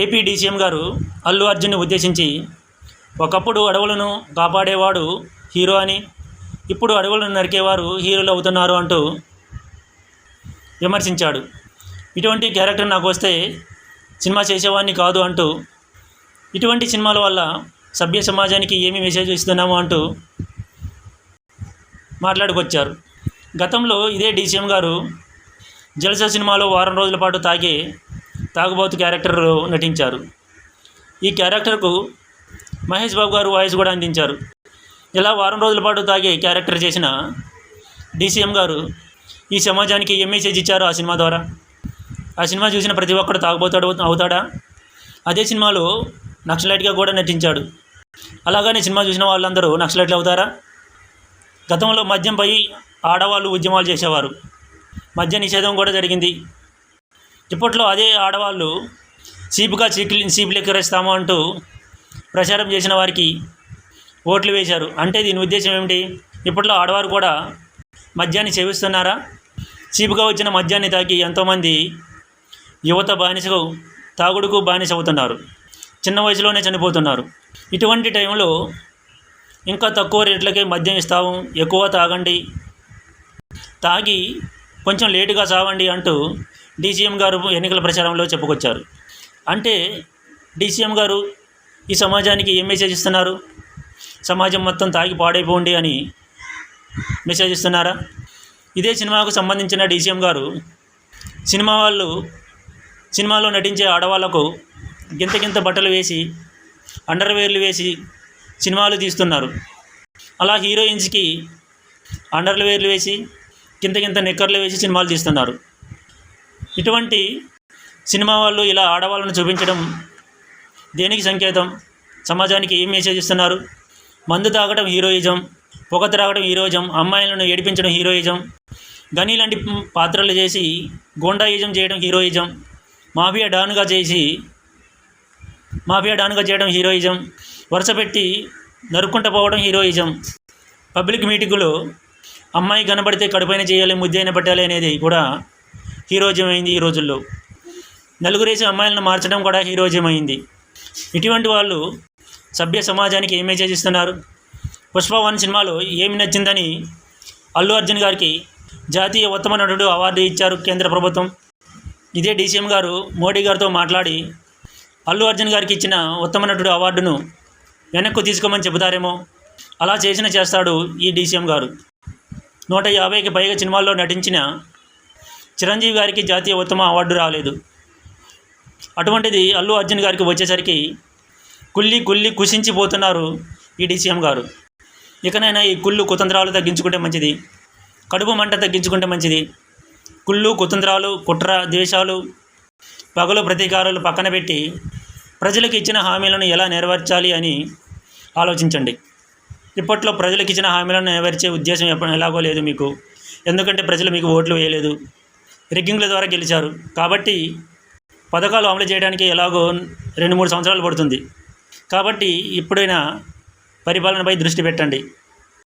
AP DCM గారు అల్లు అర్జున్ని ఉద్దేశించి ఒకప్పుడు అడవులను కాపాడేవాడు హీరో అని ఇప్పుడు అడవులను నరికేవారు హీరోలు అవుతున్నారు అంటూ విమర్శించాడు. ఇటువంటి క్యారెక్టర్ నాకు వస్తే సినిమా చేసేవాడిని కాదు అంటూ ఇటువంటి సినిమాల వల్ల సభ్య సమాజానికి ఏమి మెసేజ్ ఇస్తున్నాము అంటూ మాట్లాడుకొచ్చారు. గతంలో ఇదే డీసీఎం గారు జలస సినిమాలో వారం రోజుల పాటు తాగే తాగుబోతు క్యారెక్టర్ నటించారు. ఈ క్యారెక్టర్కు మహేష్ బాబు గారు వాయిస్ కూడా అందించారు. ఇలా వారం రోజుల పాటు తాగే క్యారెక్టర్ చేసిన డీసీఎం గారు ఈ సమాజానికి ఏ మెసేజ్ ఇచ్చారు ఆ సినిమా ద్వారా. ఆ సినిమా చూసిన ప్రతి ఒక్కడు తాగుబోతాడు అవుతాడా? అదే సినిమాలో నక్సలైట్గా కూడా నటించాడు. అలాగనే సినిమా చూసిన వాళ్ళందరూ నక్సలైట్లు అవుతారా? గతంలో మద్యంపై ఆడవాళ్ళు ఉద్యమాలు చేసేవారు. మద్య నిషేధం కూడా జరిగింది. ఇప్పట్లో అదే ఆడవాళ్ళు చీపుగా చీకి చీపులు ఎక్కరేస్తాము అంటూ ప్రచారం చేసిన వారికి ఓట్లు వేశారు. అంటే దీని ఉద్దేశం ఏమిటి? ఇప్పట్లో ఆడవారు కూడా మద్యాన్ని సేవిస్తున్నారా? చీపుగా వచ్చిన మద్యాన్ని తాకి ఎంతోమంది యువత బానిసకు తాగుడుకు బానిస అవుతున్నారు చిన్న వయసులోనే చనిపోతున్నారు. ఇటువంటి టైంలో ఇంకా తక్కువ రేట్లకే మద్యం ఇస్తాము ఎక్కువ తాగండి తాగి కొంచెం లేటుగా సావండి అంటూ డీసీఎం గారు ఎన్నికల ప్రచారంలో చెప్పుకొచ్చారు. అంటే డీసీఎం గారు ఈ సమాజానికి ఏం మెసేజ్ ఇస్తున్నారు? సమాజం మొత్తం తాగి పాడైపోండి అని మెసేజ్ ఇస్తున్నారా? ఇదే సినిమాకు సంబంధించిన డీసీఎం గారు సినిమా వాళ్ళు సినిమాలో నటించే ఆడవాళ్ళకు గింత గింత బట్టలు వేసి అండర్వేర్లు వేసి సినిమాలు తీస్తున్నారు. అలా హీరోయిన్స్కి అండర్వేర్లు వేసి కింద కింద నిక్కర్లు వేసి సినిమాలు తీస్తున్నారు. ఇటువంటి సినిమా వాళ్ళు ఇలా ఆడవాళ్ళను చూపించడం దేనికి సంకేతం? సమాజానికి ఏం మెసేజ్ ఇస్తున్నారు? మందు తాగడం హీరోయిజం పొగ త్రాగడం హీరోయిజం అమ్మాయిలను ఏడిపించడం హీరోయిజం గని లాంటి పాత్రలు చేసి గోండాయిజం చేయడం హీరోయిజం మాఫియా డాన్గా చేసి మాఫియా డాన్గా చేయడం హీరోయిజం వరుస పెట్టి నరుక్కుంటూ పోవడం హీరోయిజం. పబ్లిక్ మీటింగులో అమ్మాయి కనబడితే కడుపైన చేయాలి ముద్దైన పట్టాలి అనేది కూడా హీరోజమైంది అయింది ఈ రోజుల్లో. నలుగురేసి అమ్మాయిలను మార్చడం కూడా హీరోజమైంది. అయింది ఇటువంటి వాళ్ళు సభ్య సమాజానికి ఏ మెసేజ్ ఇస్తున్నారు? పుష్ప వన్ సినిమాలో ఏమి నచ్చిందని అల్లు అర్జున్ గారికి జాతీయ ఉత్తమ నటుడు అవార్డు ఇచ్చారు కేంద్ర ప్రభుత్వం. ఇదే డీసీఎం గారు మోడీ గారితో మాట్లాడి అల్లు అర్జున్ గారికి ఇచ్చిన ఉత్తమ నటుడు అవార్డును వెనక్కు తీసుకోమని చెబుతారేమో? అలా చేసిన చేస్తాడు ఈ డీసీఎం గారు. నూట యాభైకి పైగా సినిమాల్లో నటించిన చిరంజీవి గారికి జాతీయ ఉత్తమ అవార్డు రాలేదు. అటువంటిది అల్లు అర్జున్ గారికి వచ్చేసరికి కుల్లి కుల్లి కుషించిపోతున్నారు ఈ డీసీఎం గారు. ఇకనైనా ఈ కుళ్ళు కుతంత్రాలు తగ్గించుకుంటే మంచిది. కడుపు మంట తగ్గించుకుంటే మంచిది. కుళ్ళు కుతంత్రాలు కుట్ర ద్వేషాలు పగలు ప్రతీకారాలు పక్కన పెట్టి ప్రజలకు ఇచ్చిన హామీలను ఎలా నెరవేర్చాలి అని ఆలోచించండి. ఇప్పట్లో ప్రజలకు ఇచ్చిన హామీలను నెరవేర్చే ఉద్దేశం ఎప్పుడు ఎలాగో లేదు మీకు. ఎందుకంటే ప్రజలు మీకు ఓట్లు వేయలేదు. రిగ్గింగ్ల ద్వారా గెలిచారు. కాబట్టి పథకాలు అమలు చేయడానికి ఎలాగో రెండు మూడు సంవత్సరాలు పడుతుంది. కాబట్టి ఇప్పుడైనా పరిపాలనపై దృష్టి పెట్టండి.